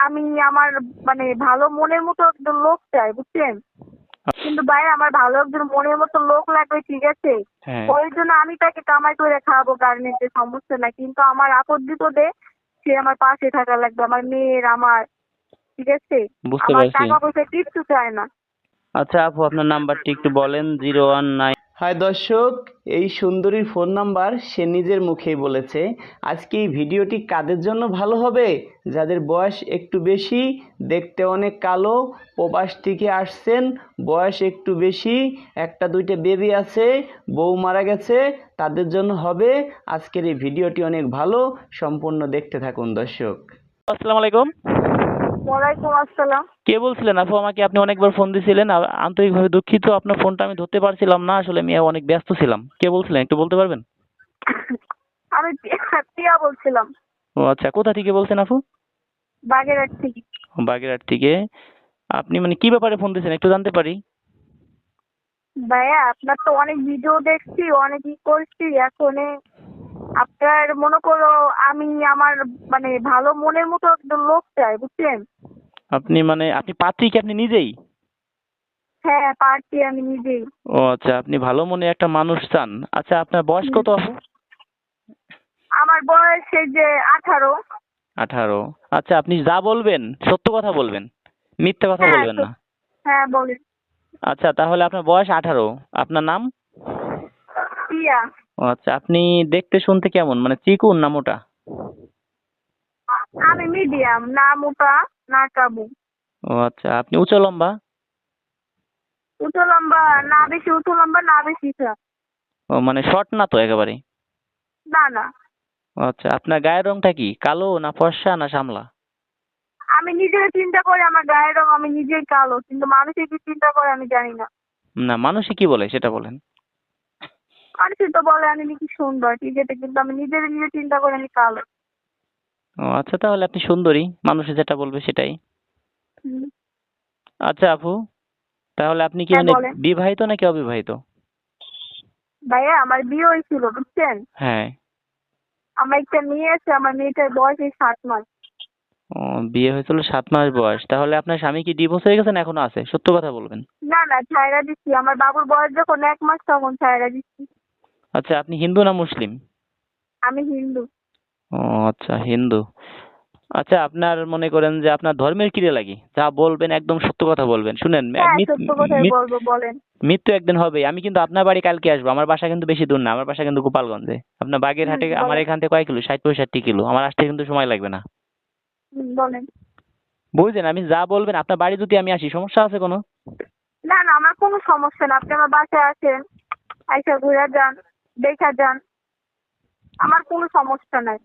আমি আমার মানে ভালো মনের মতো একজন লোক চাই বুঝছেন? কিন্তু ভাই আমার ভালো একজন মনের মতো লোক লাগবে ঠিক আছে? হ্যাঁ। ওই জন্য আমি তাকে কামাই করে খাওয়াবো গার্মেন্টে সমস্যা নাই। কিন্তু আমার আপদ বিপদে সে আমার পাশে থাকা লাগবে আমার মেয়ের আমার ঠিক আছে? আমার টাকা পয়সা কিচ্ছু চায় না। আচ্ছা আপু আপনার নাম্বারটি একটু বলেন জিরো ওয়ান নাইন হাই দর্শক, এই সুন্দরীর ফোন নাম্বার সে নিজের মুখেই বলেছে। আজকে এই ভিডিওটি কাদের জন্য ভালো হবে? যাদের বয়স একটু বেশি, দেখতে অনেক কালো, প্রবাস থেকে আসছেন, বয়স একটু বেশি, একটা দুইটা বেবি আছে, বউ মারা গেছে, তাদের জন্য হবে। আজকের এই ভিডিওটি অনেক ভালো, সম্পূর্ণ দেখতে থাকুন দর্শক। আসসালামু আলাইকুম। ওয়ালাইকুম আসসালাম। কে বলছিলেন? আপু আমাকে আপনি অনেকবার ফোন দিয়েছিলেন আ- আন্তরিকভাবে দুঃখিত। আপনার ফোনটা আমি ধরতে পারছিলাম না আসলে আমি অনেক ব্যস্ত ছিলাম। কে বলছিলেন? একটু বলতে পারবেন? আমি প্রিয়া বলছিলাম। ও আচ্ছা কোথা থেকে বলছেন আপু বাগেরহাট থেকে। বাগেরহাট থেকে। আপনি মানে কি ব্যাপারে ফোন দিয়েছেন একটু জানতে পারি। ভাইয়া আপনার তো অনেক ভিডিও দেখছি অনেক ই করছি এখন আপনার মনে করো আমি আমার মানে ভালো মনের মতো একজন লোক চাই বুঝছেন? আপনি মানে আপনি পাত্রী কি আপনি নিজেই? হ্যাঁ পারছি আমি নিজেই। ও আচ্ছা আপনি ভালো মনে একটা মানুষ চান। আচ্ছা আপনার বয়স কত আপু? আমার বয়স এই যে আঠারো। আঠারো। আচ্ছা আপনি যা বলবেন সত্য কথা বলবেন মিথ্যে কথা হ্যাঁ, বলবেন না। হ্যাঁ বলেন। আচ্ছা তাহলে আপনার বয়স আঠারো। আপনার নাম? প্রিয়া ও আচ্ছা আপনি দেখতে শুনতে কেমন? মানে চিকুন না মোটা? আমি মিডিয়াম না মোটা না কাবু। ও আচ্ছা আপনি উঁচু লম্বা? উঁচু লম্বা না বেশি উঁচু লম্বা না বেশি ও মানে শর্ট না তো একেবারে না না। আচ্ছা আপনার গায়ের রংটা কি কালো না ফর্সা না শ্যামলা? আমি নিজের চিন্তা করে আমার গায়ের রং আমি নিজেই কালো কিন্তু মানুষের কি চিন্তা করে আমি জানি না। না মানুষে কি বলে সেটা বলেন। মানুষের তো বলে আমি নাকি সুন্দর ঠিক কিন্তু আমি নিজের নিজে চিন্তা করে আমি কালো। ও আচ্ছা তাহলে আপনি সুন্দরী মানুষে যেটা বলবে সেটাই। আচ্ছা আপু তাহলে আপনি কি মানে। বিবাহিত নাকি অবিবাহিত? ভাইয়া আমার বিয়ে হয়েছিল বুঝছেন? হ্যাঁ। আমার একটা মেয়ে আছে আমার মেয়েটার বয়স এই সাত মাস। ও বিয়ে হয়েছিল সাত মাস বয়স। তাহলে আপনার স্বামী কি ডিভোর্স হয়ে গেছেন এখনও আছে? সত্য কথা বলবেন। না না ছায়রা দিচ্ছি। আমার বাবুর বয়স যখন এক মাস তখন ছায়রা দিচ্ছি। আচ্ছা আপনি হিন্দু না মুসলিম? আমি হিন্দু। ও আচ্ছা হিন্দু। আচ্ছা আপনার মনে করেন যে আপনার ধর্মের কিরে লাগি? যা বলবেন একদম সত্য কথা বলবেন। শুনেন হ্যাঁ সত্য কথাই বলব বলেন। মৃত্যু একদিন হবে আমি কিন্তু আপনার বাড়ি কালকে আসব। আমার বাসা কিন্তু বেশি দূর না। আমার বাসা কিন্তু গোপালগঞ্জে। আপনার বাগেরহাটে হুম, আমার এখান থেকে কয় কিলো? ষাট পঁয়ষট্টি কিলো। আমার আসতে কিন্তু সময় লাগবে না। বলেন। বুঝলেন? আমি যা বলবেন আপনার বাড়ি যদি আমি আসি সমস্যা আছে কোনো? না না আমার কোনো সমস্যা না। আপনি আমার বাসায় আসেন আইসা ঘুরে যান। দেখা যান। আমার কোনো সমস্যা নাই।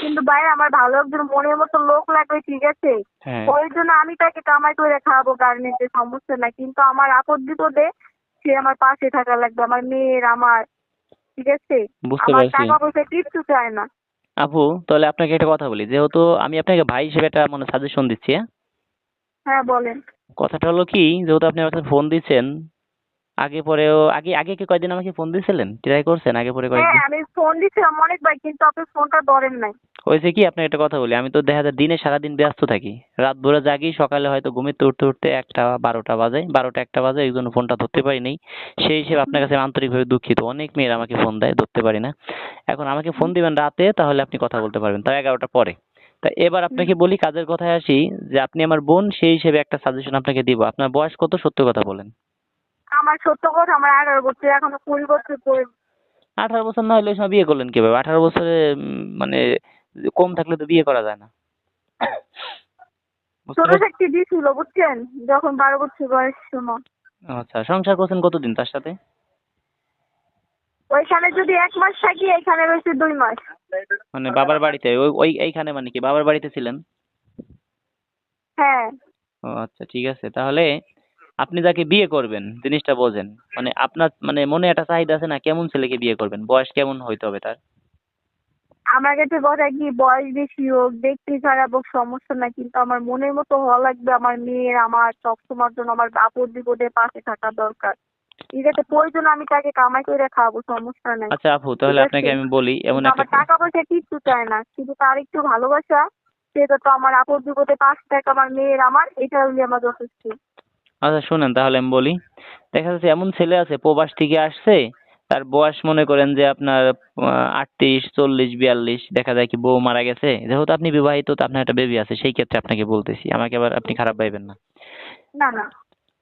কিন্তু ভাই আমার ভালো একজন মনের মতো লোক লাগবে ঠিক আছে? হ্যাঁ। ওই জন্য আমি তাকে কামাই করে খাওয়াবো গার্মেন্টে সমস্যা নাই। কিন্তু আমার আপদ বিপদে সে আমার পাশে থাকা লাগবে আমার মেয়ের আমার ঠিক আছে? বুঝতে আমার পারছি। টাকা পয়সা কিচ্ছু চায় না। আপু তাহলে আপনাকে একটা কথা বলি। যেহেতু আমি আপনাকে ভাই হিসেবে একটা মানে সাজেশন দিচ্ছি হ্যাঁ? হ্যাঁ বলেন। কথাটা হলো কি যেহেতু আপনি আমাকে ফোন দিচ্ছেন আগে পরেও আগে আগে কি কয়দিন আমাকে ফোন দিয়েছিলেন? ট্রাই করছেন আগে পরে হ্যাঁ কয়েকদিন আমি ফোন দিছিলাম অনেকবার কিন্তু আপনি ফোনটা ধরেন নাই। হয়েছে কি? আপনাকে একটা কথা বলি আমি তো দেখা যায় দিনে সারাদিন ব্যস্ত থাকি। রাত ভরে জাগি সকালে হয়তো ঘুমিতে উঠতে উঠতে একটা বারোটা বাজে বারোটা একটা বাজে এই জন্য ফোনটা ধরতে পারি নাই। সেই হিসেবে আপনার কাছে আন্তরিকভাবে দুঃখিত। অনেক মেয়েরা আমাকে ফোন দেয় ধরতে পারি না। এখন আমাকে ফোন দিবেন রাতে তাহলে আপনি কথা বলতে পারবেন। তাও এগারোটা পরে। তা এবার আপনাকে বলি কাজের কথায় আসি যে আপনি আমার বোন সেই হিসেবে একটা সাজেশন আপনাকে দিব। আপনার বয়স কত? সত্য কথা বলেন। আমার সত্য কথা আমার আঠারো বছর এখনও কুড়ি বছর আঠারো বছর না হলে ওই সময় বিয়ে করলেন কীভাবে? আঠারো বছরে মানে কম থাকলে তো বিয়ে করা যায় না। ছোট? থাকতে দিয়েছিল বুঝছেন? যখন বারো বছর বয়স সময় আচ্ছা সংসার করছেন কতদিন তার সাথে? ওইখানে যদি এক মাস থাকি এখানে রয়েছে দুই মাস। মানে বাবার বাড়িতে? ওই ওই এইখানে মানে কি? বাবার বাড়িতে ছিলেন? হ্যাঁ। ও আচ্ছা ঠিক আছে। তাহলে আপনি যাকে বিয়ে করবেন জিনিসটা বোঝেন। মানে আপনার মানে মনে একটা চাহিদা আছে না কেমন ছেলেকে বিয়ে করবেন? বয়স কেমন হইতে হবে তার? আমার কাছে কথা কি বয়স বেশি হোক দেখতে খারাপ হোক সমস্যা নাই কিন্তু আমার মনের মতো হওয়া লাগবে আমার মেয়ের আমার সবসময়ের জন্য আমার আপদ বিপদে পাশে থাকা দরকার। ঠিক আছে প্রয়োজন আমি তাকে কামাই করে খাওয়াবো সমস্যা নাই। আচ্ছা আপু তাহলে আপনাকে আমি বলি এমন একটা আমার টাকা পয়সা কিচ্ছু চায় না শুধু তার একটু ভালোবাসা সেটা তো আমার আপদ বিপদে পাশে থাকে আমার মেয়ের আমার এটা হলে আমার যথেষ্ট। আচ্ছা শুনেন তাহলে আমি বলি। দেখা যাচ্ছে এমন ছেলে আছে প্রবাস থেকে আসছে তার বয়স মনে করেন যে আপনার আটত্রিশ চল্লিশ বিয়াল্লিশ দেখা যায় কি বউ মারা গেছে। যেহেতু আপনি বিবাহিত তো আপনার একটা বেবি আছে সেই ক্ষেত্রে আপনাকে বলতেছি আমাকে আবার আপনি খারাপ পাইবেন না। না না।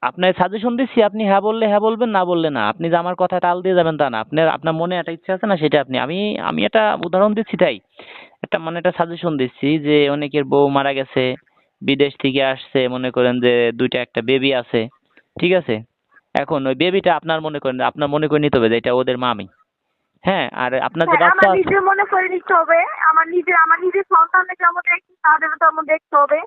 আপনার সাজেশন দিচ্ছি আপনি হ্যাঁ বললে হ্যাঁ বলবেন না বললে না। আপনি যে আমার কথা টাল দিয়ে যাবেন তা না। আপনার আপনার মনে একটা ইচ্ছা আছে না সেটা আপনি আমি আমি একটা উদাহরণ দিচ্ছি তাই। একটা মানে একটা সাজেশন দিচ্ছি যে অনেকের বউ মারা গেছে বিদেশ থেকে আসছে মনে করেন যে দুইটা একটা বেবি আছে ঠিক আছে? এখন ওই বেবিটা আপনার মনে করেন আপনার মনে করে নিতে হবে যে এটা ওদের মামি। হ্যাঁ আর আপনার যে হ্যাঁ, বাচ্চা আমার নিজের মনে করে নিতে হবে। আমার নিজের আমার নিজের সন্তানকে যেমন দেখছি তাদেরও তেমন দেখতে হবে।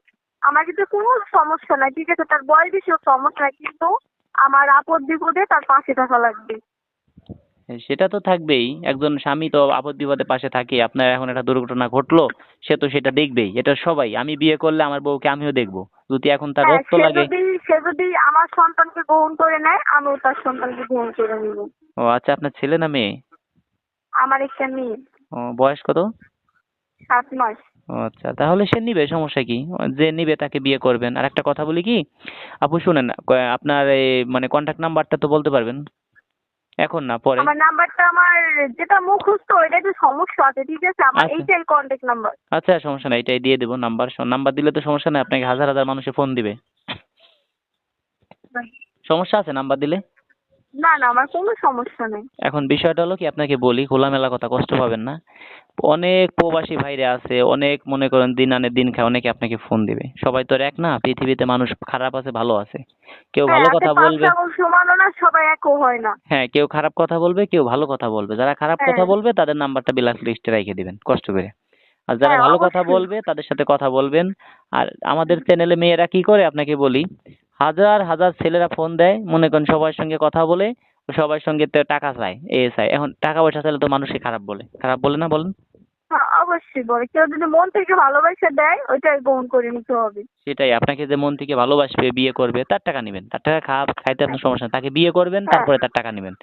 আমার কিন্তু কোনো সমস্যা নাই ঠিক আছে? তার বয়স বেশি সমস্যা নাই কিন্তু আমার আপদ বিপদে তার পাশে থাকা লাগবে। সেটা তো থাকবেই। একজন স্বামী তো আপদ বিপদে পাশে থাকে আপনার এখন একটা দুর্ঘটনা ঘটলো সে তো সেটা দেখবেই এটা সবাই। আমি বিয়ে করলে আমার বউকে আমিও দেখব। যদি এখন তার হ্যাঁ, রক্ত লাগে সে যদি আমার সন্তানকে গ্রহণ করে নেয় আমিও তার সন্তানকে গ্রহণ করে নিব। ও আচ্ছা আপনার ছেলে না মেয়ে? আমার একটা মেয়ে। ও বয়স কত? সাত মাস। ও আচ্ছা তাহলে সে নিবে সমস্যা কি? যে নিবে তাকে বিয়ে করবেন। আর একটা কথা বলি কি? আপু শুনেন আপনার এই মানে কন্ট্যাক্ট নাম্বারটা তো বলতে পারবেন? এখন না পরে? আমার নাম্বারটা আমার যেটা মুখস্থ ওইটা একটু সমস্যা আছে ঠিক আছে? আমার আচ্ছা। এইটাই কন্টাক্ট নাম্বার আচ্ছা সমস্যা নাই এটাই দিয়ে দেবো নাম্বার নাম্বার দিলে তো সমস্যা নাই আপনাকে হাজার হাজার মানুষে ফোন দিবে। সমস্যা আছে নাম্বার দিলে? না না আমার কোনো সমস্যা নেই। এখন বিষয়টা হলো কি আপনাকে বলি খোলামেলা কথা কষ্ট পাবেন না। অনেক প্রবাসী ভাইরা আছে অনেক মনে করেন দিন আনে দিন খায় অনেকে আপনাকে ফোন দিবে। সবাই তো আর এক না পৃথিবীতে মানুষ খারাপ আছে ভালো আছে। কেউ হ্যাঁ, ভালো কথা বলবে। সমানও না সবাই একও হয় না। হ্যাঁ কেউ খারাপ কথা বলবে কেউ ভালো কথা বলবে। যারা খারাপ কথা হ্যাঁ। বলবে তাদের নাম্বারটা বিলাস লিস্টে রেখে দিবেন কষ্ট করে। আর যারা হ্যাঁ, ভালো কথা। বলবে তাদের সাথে কথা বলবেন। আর আমাদের চ্যানেলে মেয়েরা কি করে আপনাকে বলি। হাজার হাজার ছেলেরা ফোন দেয়, মনে করেন সবার সঙ্গে কথা বলে, সবার সঙ্গে টাকা চায়, এ চায়। এখন টাকা পয়সা চাইলে তো মানুষকে খারাপ বলে। খারাপ বলে না বলেন? অবশ্যই বলে। কেউ যদি মন থেকে ভালোবাসা দেয় ওইটাই গ্রহণ করে নিতে হবে। সেটাই আপনাকে যে মন থেকে ভালোবাসবে বিয়ে করবে তার টাকা নেবেন। তার টাকা খাওয়া খাইতে আপনার সমস্যা নেই। তাকে বিয়ে করবেন তারপরে তার টাকা নেবেন।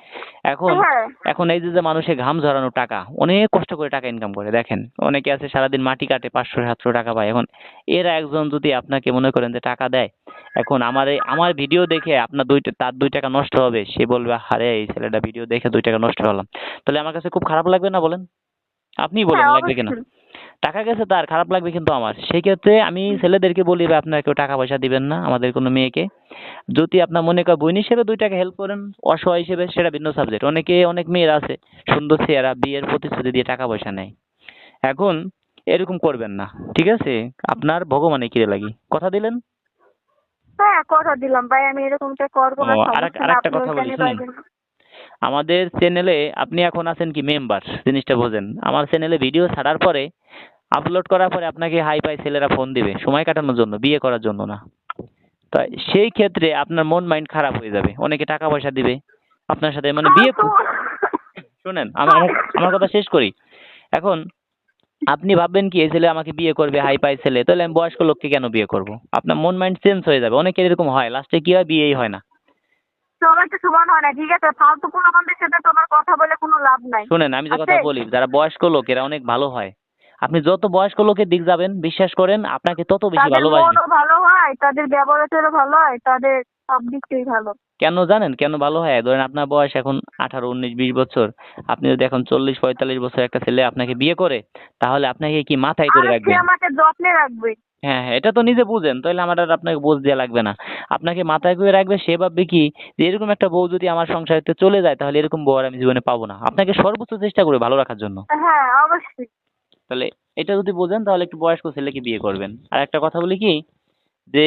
এখন হ্যাঁ। এখন এই যে যে মানুষের ঘাম ঝরানো টাকা অনেক কষ্ট করে টাকা ইনকাম করে দেখেন। অনেকে আছে সারাদিন মাটি কাটে পাঁচশো সাতশো টাকা পায়। এখন এরা একজন যদি আপনাকে মনে করেন যে টাকা দেয় এখন আমার এই আমার ভিডিও দেখে আপনার দুই টা- তার দুই টাকা নষ্ট হবে। সে বলবে হারে এই ছেলেটা ভিডিও দেখে দুই টাকা নষ্ট হলাম। তাহলে আমার কাছে খুব খারাপ লাগবে না বলেন? আপনিই বলেন হ্যাঁ, লাগবে কিনা। টাকা গেছে তার খারাপ লাগবে কিন্তু আমার। সেই ক্ষেত্রে আমি ছেলেদেরকে বলি ভাই আপনারা কেউ টাকা পয়সা দিবেন না আমাদের কোনো মেয়েকে। যদি আপনার মনে করেন বোন হিসেবে দুই টাকা হেল্প করেন অসহায় হিসেবে সেটা ভিন্ন সাবজেক্ট অনেকে অনেক মেয়েরা আছে সুন্দর চেহারা বিয়ের প্রতিশ্রুতি দিয়ে টাকা পয়সা নেয়। এখন এরকম করবেন না ঠিক আছে? আপনার ভগবানে কিরে লাগি। কথা দিলেন? হ্যাঁ কথা দিলাম ভাই আমি এরকমটা করব না আরেকটা আপনি কথা বলি, শুনুন। আমাদের চ্যানেলে আপনি এখন আছেন কি মেম্বার জিনিসটা বোঝেন। আমার চ্যানেলে ভিডিও ছাড়ার পরে আপলোড করার পরে আপনাকে হাই ফাই ছেলেরা ফোন দিবে, সময় কাটানোর জন্য, বিয়ে করার জন্য না। তো সেই ক্ষেত্রে আপনার মন মাইন্ড খারাপ হয়ে যাবে, অনেকে টাকা পয়সা দিবে, আপনার সাথে মানে বিয়ে শুনেন, আমার- আমার কথা শেষ করি। এখন, আপনি ভাববেন কি, এই ছেলে আমাকে বিয়ে করবে হাই পাই ছেলে, তাহলে আমি বয়স্ক লোককে কেন বিয়ে করব? আপনার মন মাইন্ড চেঞ্জ হয়ে যাবে, অনেকের এরকম হয় লাস্টে কি হয়, বিয়েই হয় না। সবাই তো সমান হয় না ঠিক আছে? ফালতু কোনো সাথে তোমার কথা বলে কোনো লাভ নাই। শুনেন আমি যে কথা বলি যারা বয়স্ক লোক এরা অনেক ভালো হয়। আপনি যত বয়স্ক লোকের দিক যাবেন বিশ্বাস করেন আপনাকে তত বেশি ভালোবাসবে ভালো হয় তাদের ভালো হয় তাদের সব দিক ভালো। কেন জানেন? কেন ভালো হয়? ধরেন আপনার বয়স এখন আঠারো উনিশ বিশ বছর। আপনি যদি এখন চল্লিশ পঁয়তাল্লিশ বছর একটা ছেলে আপনাকে বিয়ে করে তাহলে আপনাকে কি মাথায় করে রাখবে আমাকে যত্নে রাখবে। হ্যাঁ হ্যাঁ এটা তো নিজে বুঝেন তাহলে আমার আর আপনাকে বোঝ দেওয়া লাগবে না। আপনাকে মাথায় করে রাখবে সে ভাববে কি যে এরকম একটা বউ যদি আমার সংসারিতে চলে যায় তাহলে এরকম বউ আর আমি জীবনে পাবো না। আপনাকে সর্বোচ্চ চেষ্টা করে ভালো রাখার জন্য। হ্যাঁ অবশ্যই। তাহলে এটা যদি বোঝেন তাহলে একটু বয়স্ক ছেলেকে বিয়ে করবেন। আর একটা কথা বলি কি যে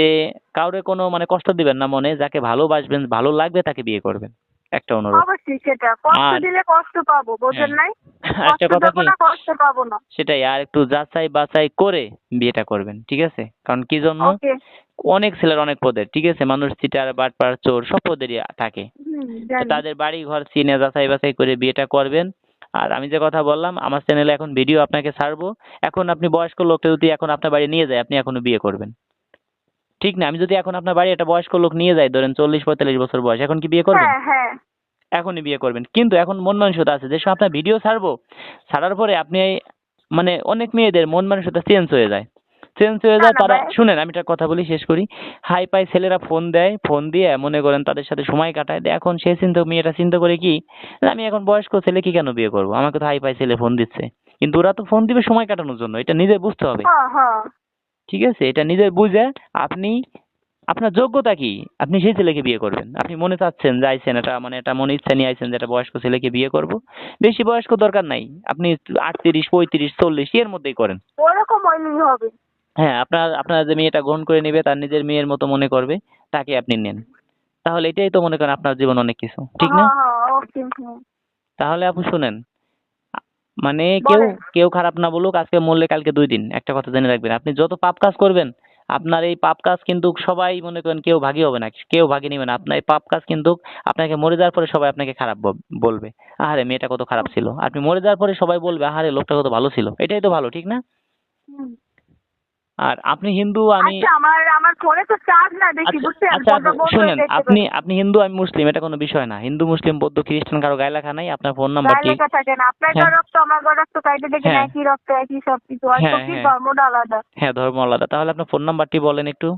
কাউরে কোনো মানে কষ্ট দিবেন না মনে যাকে ভালোবাসবেন ভালো লাগবে তাকে বিয়ে করবেন। একটা অনুরোধ। অবশ্যই সেটা কষ্ট দিলে কষ্ট পাবো বোঝেন হ্যাঁ। নাই? একটা কষ্ট কথা কি? কষ্ট পাবো না। সেটাই আর একটু যাচাই বাছাই করে বিয়েটা করবেন ঠিক আছে? কারণ কি জন্য? অনেক ছেলের অনেক পদের ঠিক আছে? মানুষ চিটার বাটপার চোর সব পদেরই থাকে। তাদের বাড়ি ঘর চিনে যাচাই বাছাই করে বিয়েটা করবেন। আর আমি যে কথা বললাম আমার চ্যানেলে এখন ভিডিও আপনাকে ছাড়বো। এখন আপনি বয়স্ক লোকটা যদি এখন আপনার বাড়ি নিয়ে যায় আপনি এখনও বিয়ে করবেন। ঠিক না আমি যদি এখন আপনার বাড়ি একটা বয়স্ক লোক নিয়ে যাই ধরেন চল্লিশ পঁয়তাল্লিশ বছর বয়স এখন কি বিয়ে করবেন? হ্যাঁ হ্যাঁ। এখনই বিয়ে করবেন। কিন্তু এখন মন মানসিকতা আছে যে আপনার ভিডিও ছাড়বো ছাড়ার পরে আপনি মানে অনেক মেয়েদের মন মানসিকতা চেঞ্জ হয়ে যায়। চেঞ্জ হয়ে যায় তারা শুনেন আমি একটা কথা বলি শেষ করি। হাই পাই ছেলেরা ফোন দেয় ফোন দিয়ে মনে করেন তাদের সাথে সময় কাটায় দিয়ে এখন সে চিন্তা মেয়েটা চিন্তা করে কি আমি এখন বয়স্ক ছেলে কি কেন বিয়ে করব? আমাকে তো হাই পাই ছেলে ফোন দিচ্ছে। কিন্তু ওরা তো ফোন দিবে সময় কাটানোর জন্য এটা নিজে বুঝতে হবে। হ্যাঁ। ঠিক আছে? এটা নিজে বুঝে আপনি আপনার যোগ্যতা কি? আপনি সেই ছেলেকে বিয়ে করবেন। আপনি মনে চাচ্ছেন যে আইছেন এটা মানে এটা মনে ইচ্ছা নিয়ে আইছেন যে একটা বয়স্ক ছেলেকে বিয়ে করব। বেশি বয়স্ক দরকার নাই। আপনি আটত্রিশ পঁয়ত্রিশ চল্লিশ এর মধ্যেই করেন। ওরকম হবে। হ্যাঁ আপনার আপনার যে মেয়েটা গ্রহণ করে নেবে তার নিজের মেয়ের মতো মনে করবে তাকে আপনি নেন। তাহলে এটাই তো মনে করেন আপনার জীবন অনেক কিছু। ঠিক না? হ্যাঁ হ্যাঁ হুম। তাহলে আপু শুনেন মানে কেউ কেউ খারাপ না বলুক আজকে মরলে কালকে দুই দিন। একটা কথা জেনে রাখবেন আপনি যত পাপ কাজ করবেন আপনার এই পাপ কাজ কিন্তু সবাই মনে করেন কেউ ভাগি হবে না কেউ ভাগি নেবে না। আপনার এই পাপ কাজ কিন্তু আপনাকে মরে যাওয়ার পরে সবাই আপনাকে খারাপ বল- বলবে। আহারে মেয়েটা কত খারাপ ছিল। আপনি মরে যাওয়ার পরে সবাই বলবে আহারে লোকটা কত ভালো ছিল। এটাই তো ভালো ঠিক না। আর আপনি হিন্দু আমি আচ্ছা আমার আমার ফোনে তো চার্জ না বেশি আচ্ছা বুঝছেন? আচ্ছা শুনেন আপনি আপনি হিন্দু আমি মুসলিম এটা কোনো বিষয় না। হিন্দু মুসলিম বৌদ্ধ খ্রিস্টান কারও গায়ে লেখা নাই আপনার ফোন নাম্বার কি? লেখা থাকে না। আপনার হ্যাঁ। রক্ত আমার রক্ত কাইটে দেখেন হ্যাঁ। একই রক্ত একই সব কিছু আর হ্যাঁ। ধর্মটা আলাদা? হ্যাঁ ধর্ম আলাদা। তাহলে আপনার ফোন নাম্বারটি বলেন একটু।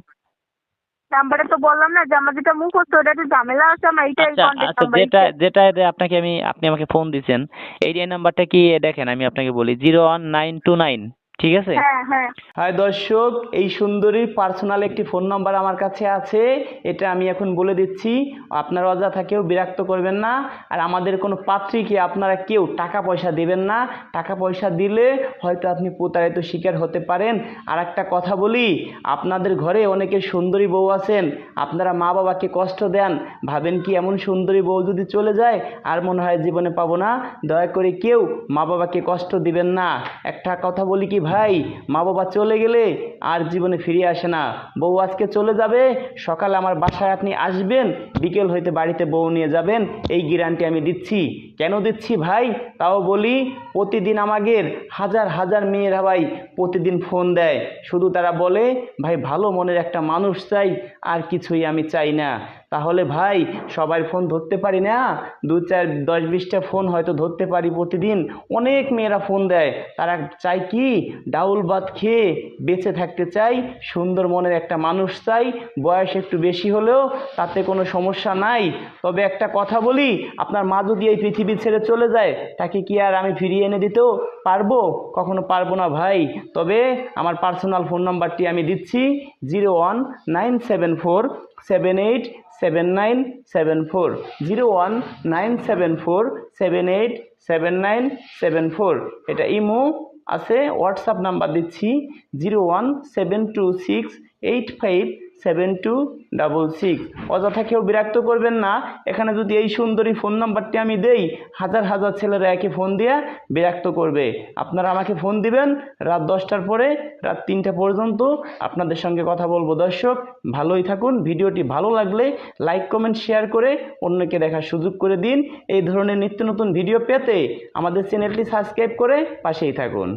নাম্বারে তো বললাম না যে আমার যেটা ওটা একটু ঝামেলা আছে আমার এইটাই কন্ট্যাক্ট নাম্বার যেটা যেটা আপনাকে আমি আপনি আমাকে ফোন দিছেন এই নাম্বারটা কি দেখেন আমি আপনাকে বলি zero one nine two nine ঠিক আছে? হ্যাঁ হ্যাঁ। দর্শক এই সুন্দরীর পার্সোনাল একটি ফোন নাম্বার আমার কাছে আছে। এটা আমি এখন বলে দিচ্ছি আপনারা অযথা কেউ বিরক্ত করবেন না। আর আমাদের কোনো পাত্রীকে আপনারা কেউ টাকা পয়সা দেবেন না। টাকা পয়সা দিলে হয়তো আপনি প্রতারিত শিকার হতে পারেন। আর একটা কথা বলি আপনাদের ঘরে অনেকে সুন্দরী বউ আছেন। আপনারা মা বাবাকে কষ্ট দেন। ভাবেন কি এমন সুন্দরী বউ যদি চলে যায় আর মনে হয় জীবনে পাবো না। দয়া করে কেউ মা বাবাকে কষ্ট দিবেন না। একটা কথা বলি কি ভাই, মা বাবা চলে গেলে আর জীবনে ফিরে আসে না। বউ আজকে চলে যাবে, সকালে আমার বাসায় আপনি আসবেন, বিকেল হইতে বাড়িতে বউ নিয়ে যাবেন, এই গ্যারান্টি আমি দিচ্ছি। কেন দিচ্ছি ভাই? তাও বলি, প্রতিদিন আমাদের হাজার হাজার মেয়েরা ভাই প্রতিদিন ফোন দেয়। শুধু তারা বলে, ভাই, ভালো মনের একটা মানুষ চাই, আর কিছুই আমি চাই না। তাহলে ভাই, সবাই ফোন ধরতে পারি না? দু চার, দশ বিশটা ফোন হয়তো ধরতে পারি প্রতিদিন। অনেক মেয়েরা ফোন দেয়। তারা চায় কি? ডাউল ভাত খেয়ে বেঁচে থাকতে চাই, সুন্দর মনের একটা মানুষ চাই, বয়স একটু বেশি হলেও তাতে কোনো সমস্যা নাই। তবে একটা কথা বলি, আপনার মা যদি এই পৃথিবী ছেড়ে চলে যায়, তাকে কি আর আমি ফিরিয়ে এনে দিতেও পারব? কখনো পারব না ভাই। তবে আমার পার্সোনাল ফোন নাম্বারটি আমি দিচ্ছি zero one nine seven four seven eight seven nine seven four zero one nine seven four seven eight seven nine seven four এটা ইমো আছে হোয়াটসঅ্যাপ নাম্বার দিচ্ছি zero one seven two six eight five seven two double six অযথা কেউ বিরক্ত করবেন না। এখানে যদি এই সুন্দরী ফোন নাম্বারটি আমি দেই, হাজার হাজার ছেলেরা একে ফোন দিয়ে বিরক্ত করবে। আপনারা আমাকে ফোন দিবেন, রাত দশটার পরে, রাত তিনটা পর্যন্ত আপনাদের সঙ্গে কথা বলব। দর্শক, ভালোই থাকুন। ভিডিওটি ভালো লাগলে লাইক কমেন্ট শেয়ার করে অন্যকে দেখার সুযোগ করে দিন। এই ধরনের নিত্য নতুন ভিডিও পেতে আমাদের চ্যানেলটি সাবস্ক্রাইব করে পাশেই থাকুন।